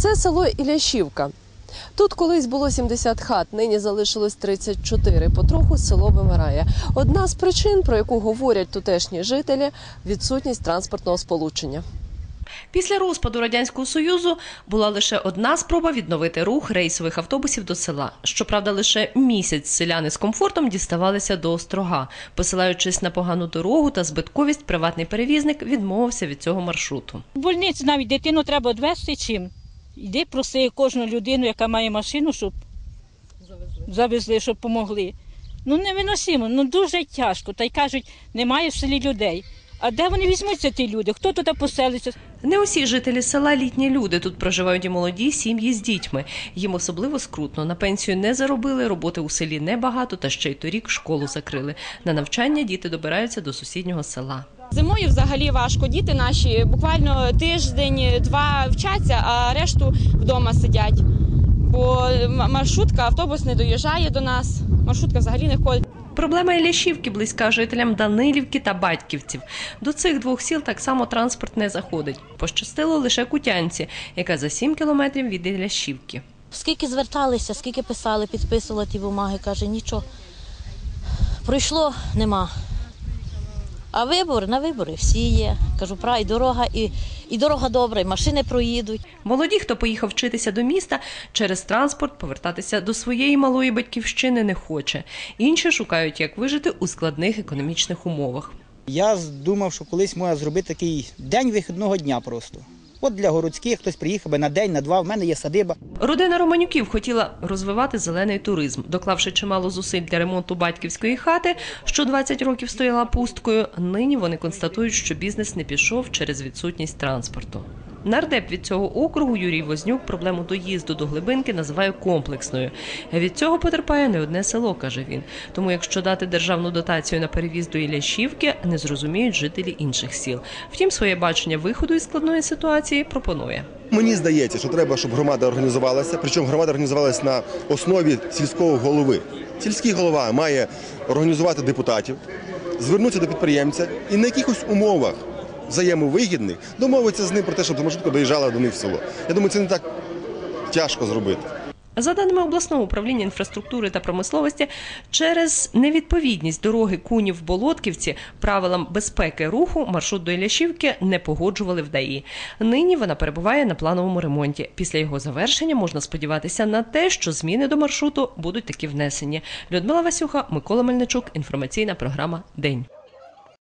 Це село Ілящівка. Тут колись було 70 хат, нині залишилось 34. Потроху село вимирає. Одна з причин, про яку говорять тутешні жителі, відсутність транспортного сполучення. Після розпаду радянського союзу була лише одна спроба відновити рух рейсових автобусів до села. Щоправда, лише місяць селяни з комфортом діставалися до острога. Посилаючись на погану дорогу та збитковість, приватний перевізник відмовився від цього маршруту. В больниці навіть дитину треба відвезти чим. Йди проси кожну людину, яка має машину, щоб завезли, щоб допомогли. Ну невиносимо, ну дуже тяжко. Та й кажуть, немає в селі людей. А де вони візьмуться, ті люди? Хто туди поселиться? Не усі жителі села літні люди. Тут проживають і молоді сім'ї з дітьми. Їм особливо скрутно. На пенсію не заробили, роботи у селі небагато, та ще й торік школу закрили. На навчання діти добираються до сусіднього села. Зимою взагалі важко. Діти наші буквально тиждень-два вчаться, а решту вдома сидять. Бо маршрутка, автобус не доїжджає до нас. Маршрутка взагалі не ходить. Проблема Ілящівки близька жителям Данилівки та Батьківців. До цих двох сіл так само транспорт не заходить. Пощастило лише Кутянці, яка за 7 кілометрів від Ілящівки. Скільки зверталися, скільки писали, підписували ті бумаги, каже, нічого. Пройшло, нема. А вибори на вибори всі є. Кажу, пра, і дорога, і, і дорога добра, і машини проїдуть. Молоді, хто поїхав вчитися до міста, через транспорт повертатися до своєї малої батьківщини не хоче. Інші шукають, як вижити у складних економічних умовах. Я думав, що колись можна зробити такий день вихідного дня просто. От для городських хтось приїхав би на день, на два. В мене є садиба. Родина Романюків хотіла розвивати зелений туризм, доклавши чимало зусиль для ремонту батьківської хати, що 20 років стояла пусткою. Нині вони констатують, що бізнес не пішов через відсутність транспорту. Нардеп від цього округу Юрій Вознюк проблему доїзду до глибинки називає комплексною. Від цього потерпає не одне село, каже він. Тому, якщо дати державну дотацію на перевіз до Ілящівки, не зрозуміють жителі інших сіл. Втім, своє бачення виходу із складної ситуації пропонує. Мені здається, що треба, щоб громада організувалася. Причому громада організувалася на основі сільського голови. Сільський голова має організувати депутатів, звернутися до підприємця і на якихось умовах взаємовигідних домовитися з ним про те, щоб маршрутка доїжджала до них в село. Я думаю, це не так тяжко зробити. За даними обласного управління інфраструктури та промисловості, через невідповідність дороги Кунів Болотківці правилам безпеки руху маршрут до Ілящівки не погоджували в ДАІ. Нині вона перебуває на плановому ремонті. Після його завершення можна сподіватися на те, що зміни до маршруту будуть таки внесені. Людмила Васюха, Микола Мельничук. Інформаційна програма День.